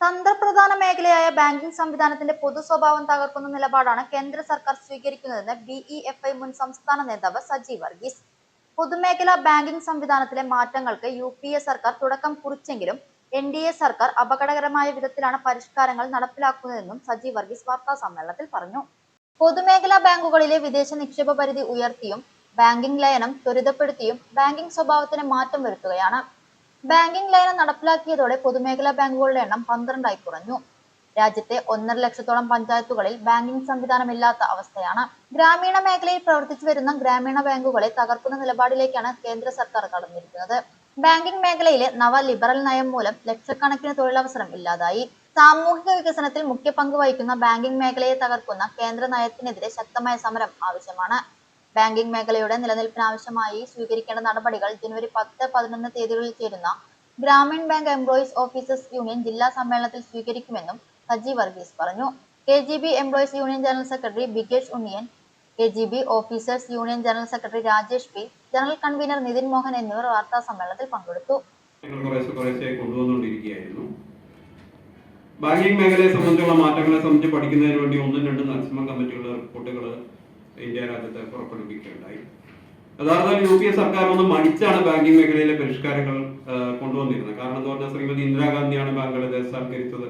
തന്ത്രപ്രധാന മേഖലയായ ബാങ്കിംഗ് സംവിധാനത്തിന്റെ പൊതു സ്വഭാവം തകർക്കുന്ന നിലപാടാണ് കേന്ദ്ര സർക്കാർ സ്വീകരിക്കുന്നതെന്ന് ബി ഇ എഫ് ഐ മുൻ സംസ്ഥാന നേതാവ് സജി വർഗീസ്. പൊതുമേഖലാ ബാങ്കിംഗ് സംവിധാനത്തിലെ മാറ്റങ്ങൾക്ക് യു പി എ സർക്കാർ തുടക്കം കുറിച്ചെങ്കിലും എൻ ഡി എ സർക്കാർ അപകടകരമായ വിധത്തിലാണ് പരിഷ്കാരങ്ങൾ നടപ്പിലാക്കുന്നതെന്നും സജി വർഗീസ് വാർത്താ സമ്മേളനത്തിൽ പറഞ്ഞു. പൊതുമേഖലാ ബാങ്കുകളിലെ വിദേശ നിക്ഷേപ പരിധി ഉയർത്തിയും ബാങ്കിംഗ് ലയനം ത്വരിതപ്പെടുത്തിയും ബാങ്കിംഗ് സ്വഭാവത്തിന് മാറ്റം വരുത്തുകയാണ്. ബാങ്കിംഗ് ലയനം നടപ്പിലാക്കിയതോടെ പൊതുമേഖലാ ബാങ്കുകളുടെ എണ്ണം പന്ത്രണ്ടായി കുറഞ്ഞു. രാജ്യത്തെ ഒന്നര ലക്ഷത്തോളം പഞ്ചായത്തുകളിൽ ബാങ്കിംഗ് സംവിധാനമില്ലാത്ത അവസ്ഥയാണ്. ഗ്രാമീണ മേഖലയിൽ പ്രവർത്തിച്ചു വരുന്ന ഗ്രാമീണ ബാങ്കുകളെ തകർക്കുന്ന നിലപാടിലേക്കാണ് കേന്ദ്ര സർക്കാർ കടന്നിരിക്കുന്നത്. ബാങ്കിംഗ് മേഖലയിലെ നവ ലിബറൽ നയം മൂലം ലക്ഷക്കണക്കിന് തൊഴിലവസരം ഇല്ലാതായി. സാമൂഹിക വികസനത്തിൽ മുഖ്യ പങ്ക് വഹിക്കുന്ന ബാങ്കിംഗ് മേഖലയെ തകർക്കുന്ന കേന്ദ്ര നയത്തിനെതിരെ ശക്തമായ സമരം ആവശ്യമാണ്. ബാങ്കിംഗ് മേഖലയുടെ നിലനിൽപ്പിനാവശ്യമായി സ്വീകരിക്കേണ്ട നടപടികൾ ജനുവരി പത്ത് പതിനൊന്ന് തീയതികളിൽ ചേരുന്ന Grameen bank employees officers union ജില്ലാ സമ്മേളനത്തിൽ സ്വീകരിക്കുമെന്നും സജി വർഗീസ് പറഞ്ഞു. K G B employees union general secretary Bigesh Unniyan K G B officers union general secretary Rajesh P general convener Nithin Mohan എന്നിവർ വാർത്താ സമ്മേളനത്തിൽ പങ്കെടുത്തു. ബാങ്കിംഗ് മേഖലയെ സംബന്ധിച്ചുള്ള മാറ്റങ്ങളെ സംബന്ധിച്ച് പഠിക്കുന്നതിന് വേണ്ടി ഒന്നും രണ്ടും മാക്സിമം കമ്മിറ്റികൾ റിപ്പോർട്ടുകൾ ഇന്ത്യ രാജ്യത്ത് പുറപ്പെടുവിക്കുകയുണ്ടായി. യഥാർത്ഥം യു പി എ സർക്കാർ ഒന്ന് മടിച്ചാണ് ബാങ്കിങ് മേഖലയിലെ പരിഷ്കാരങ്ങൾ കൊണ്ടുവന്നിരുന്നത്. കാരണം എന്ന് പറഞ്ഞാൽ ശ്രീമതി ഇന്ദിരാഗാന്ധിയാണ് ബാങ്കുകളെ ദേശസാൽക്കരിച്ചത്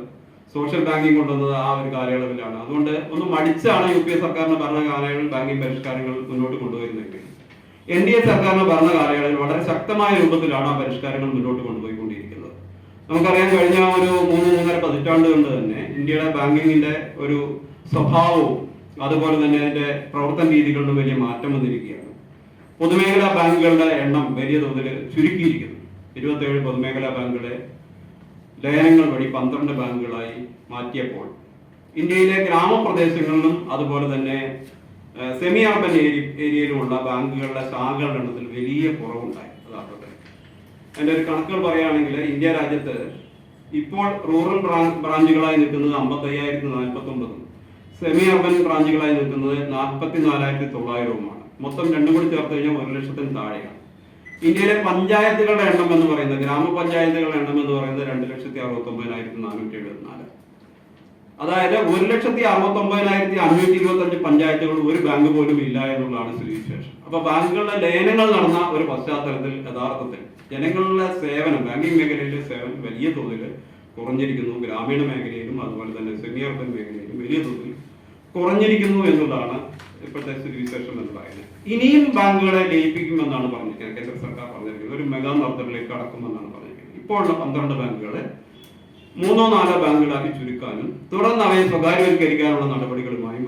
സോഷ്യൽ ബാങ്കിങ് കൊണ്ടുവന്നത് ആ ഒരു കാലയളവിലാണ്. അതുകൊണ്ട് ഒന്ന് മടിച്ചാണ് യു പി എ സർക്കാരിന്റെ ഭരണ കാലയളവിൽ ബാങ്കിങ് പരിഷ്കാരങ്ങൾ മുന്നോട്ട് കൊണ്ടുവരുന്നെങ്കിൽ എൻ ഡി എ സർക്കാരിന്റെ ഭരണ കാലയളവിൽ വളരെ ശക്തമായ രൂപത്തിലാണ് ആ പരിഷ്കാരങ്ങൾ മുന്നോട്ട് കൊണ്ടുപോയിക്കൊണ്ടിരിക്കുന്നത്. നമുക്കറിയാം കഴിഞ്ഞ ഒരു മൂന്ന് മൂന്നര പതിറ്റാണ്ട് കൊണ്ട് തന്നെ ഇന്ത്യയുടെ ബാങ്കിങ്ങിന്റെ ഒരു സ്വഭാവവും അതുപോലെ തന്നെ അതിന്റെ പ്രവർത്തന രീതികളിലും വലിയ മാറ്റം വന്നിരിക്കുകയാണ്. പൊതുമേഖലാ ബാങ്കുകളുടെ എണ്ണം വലിയ തോതിൽ ചുരുക്കിയിരിക്കുന്നു. ഇരുപത്തേഴ് പൊതുമേഖലാ ബാങ്കുകളെ ലയനങ്ങൾ വഴി പന്ത്രണ്ട് ബാങ്കുകളായി മാറ്റിയപ്പോൾ ഇന്ത്യയിലെ ഗ്രാമപ്രദേശങ്ങളിലും അതുപോലെ തന്നെ സെമി അർബൻ ഏരി ഏരിയയിലുമുള്ള ബാങ്കുകളുടെ ശാഖകളുടെ എണ്ണത്തിൽ വലിയ കുറവുണ്ടായി. അതാകട്ടെ എന്റെ ഒരു കണക്കുകൾ പറയുകയാണെങ്കിൽ ഇന്ത്യ രാജ്യത്ത് ഇപ്പോൾ റൂറൽ ബ്രാഞ്ചുകളായി നിൽക്കുന്നത് അമ്പത്തയ്യായിരത്തി നാൽപ്പത്തി ഒമ്പതും സെമി അർബൻ ബ്രാഞ്ചുകളായി നിൽക്കുന്നത് നാൽപ്പത്തി നാലായിരത്തി തൊള്ളായിരവുമാണ് മൊത്തം രണ്ടും കൂടി ചേർത്ത് കഴിഞ്ഞാൽ ഒരു ലക്ഷത്തിന് താഴെയാണ്. ഇന്ത്യയിലെ പഞ്ചായത്തുകളുടെ എണ്ണം എന്ന് പറയുന്നത് ഗ്രാമപഞ്ചായത്തുകളുടെ എണ്ണം എന്ന് പറയുന്നത് രണ്ട് ലക്ഷത്തി അറുപത്തി ഒമ്പതിനായിരത്തി നാനൂറ്റി എഴുപത്തിനാല് അതായത് ഒരു ലക്ഷത്തി അറുപത്തി ഒമ്പതിനായിരത്തി അഞ്ഞൂറ്റി ഇരുപത്തി അഞ്ച് പഞ്ചായത്തുകൾ ഒരു ബാങ്ക് പോലും ഇല്ല എന്നുള്ളതാണ് സ്ഥിതിവിശേഷം അപ്പൊ ബാങ്കുകളുടെ ലയനങ്ങൾ നടന്ന ഒരു പശ്ചാത്തലത്തിൽ യഥാർത്ഥത്തിൽ ജനങ്ങളുടെ സേവനം ബാങ്കിങ് മേഖലയിലെ സേവനം വലിയ തോതിൽ കുറഞ്ഞിരിക്കുന്നു. ഗ്രാമീണ മേഖലയിലും അതുപോലെ തന്നെ സെമി അർബൻ മേഖലയിലും വലിയ തോതിൽ കുറഞ്ഞിരിക്കുന്നു എന്നുള്ളതാണ് ഇപ്പോഴത്തെ സ്ഥിതിവിശേഷം എന്ന് പറയുന്നത്. ഇനിയും ബാങ്കുകളെ ലയിപ്പിക്കുമെന്നാണ് പറഞ്ഞിരിക്കുന്നത്. കേന്ദ്ര സർക്കാർ പറഞ്ഞിരിക്കുന്നത്. ഒരു മെഗാ മർദ്ദത്തിലേക്ക് കടക്കുമെന്നാണ് പറഞ്ഞിരിക്കുന്നത്. ഇപ്പോഴുള്ള പന്ത്രണ്ട് ബാങ്കുകളെ മൂന്നോ നാലോ ബാങ്കുകളാക്കി ചുരുക്കാനും തുടർന്ന് അവയെ സ്വകാര്യവൽക്കരിക്കാനുള്ള നടപടികളുമായി